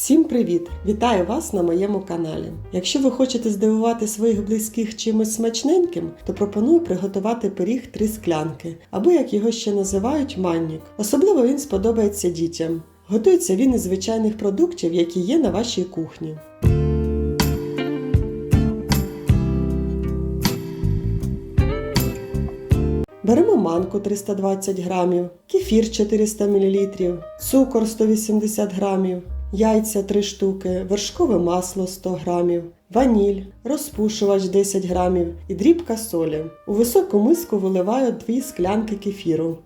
Всім привіт! Вітаю вас на моєму каналі. Якщо ви хочете здивувати своїх близьких чимось смачненьким, то пропоную приготувати пиріг три склянки, або як його ще називають маннік. Особливо він сподобається дітям. Готується він із звичайних продуктів, які є на вашій кухні. Беремо манку 320 грамів, кефір 400 мл, цукор 180 грамів, яйця 3 штуки, вершкове масло 100 грамів, ваніль, розпушувач 10 грамів і дрібка солі. У високу миску виливаю 2 склянки кефіру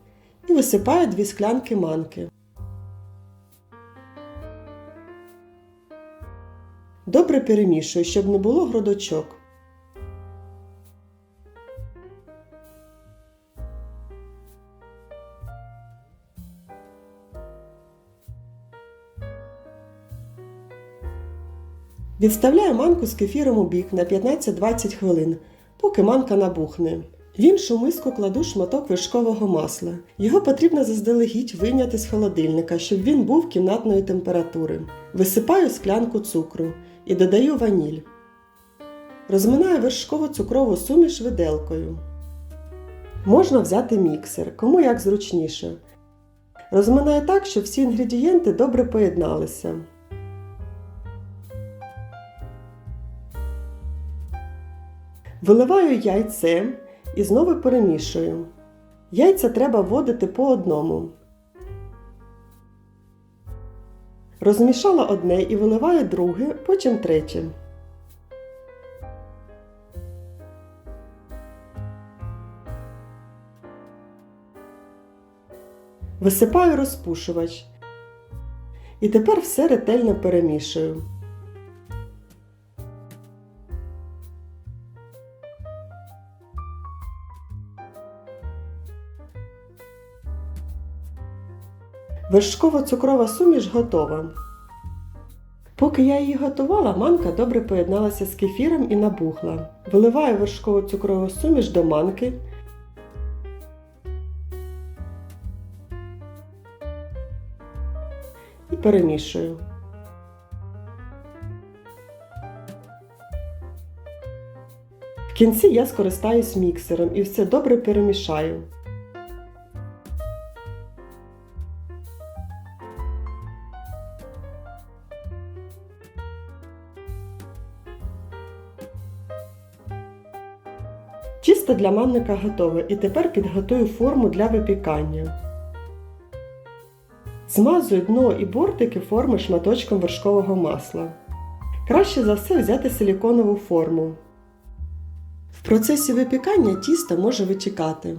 і висипаю 2 склянки манки. Добре перемішую, щоб не було грудочок. Відставляю манку з кефіром у бік на 15-20 хвилин, поки манка набухне. В іншу миску кладу шматок вершкового масла. Його потрібно заздалегідь вийняти з холодильника, щоб він був кімнатної температури. Висипаю склянку цукру і додаю ваніль. Розминаю вершково цукрову суміш виделкою. Можна взяти міксер, кому як зручніше. Розминаю так, щоб всі інгредієнти добре поєдналися. Виливаю яйце і знову перемішую. Яйця треба вводити по одному. Розмішала одне і виливаю друге, потім третє. Висипаю розпушувач. І тепер все ретельно перемішую. Вершково-цукрова суміш готова. Поки я її готувала, манка добре поєдналася з кефіром і набухла. Виливаю вершково-цукрову суміш до манки. І перемішую. В кінці я скористаюсь міксером і все добре перемішаю. Тісто для манника готове і тепер підготую форму для випікання. Змазую дно і бортики форми шматочком вершкового масла. Краще за все взяти силіконову форму. В процесі випікання тісто може витікати.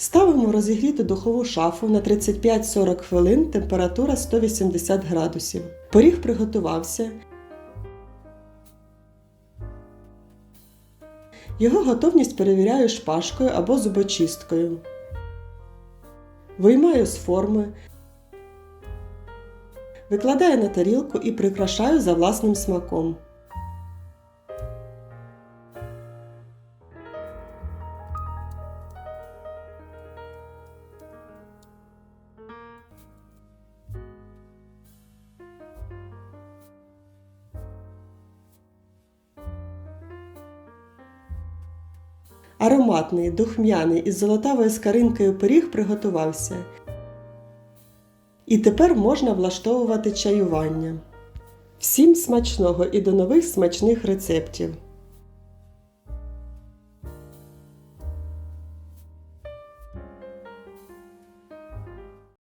Ставимо в розігріту духову шафу на 35-40 хвилин температура 180 градусів. Поріг приготувався. Його готовність перевіряю шпажкою або зубочисткою. Виймаю з форми, викладаю на тарілку і прикрашаю за власним смаком. Ароматний, духмяний із золотавою скаринкою пиріг приготувався. І тепер можна влаштовувати чаювання. Всім смачного і до нових смачних рецептів!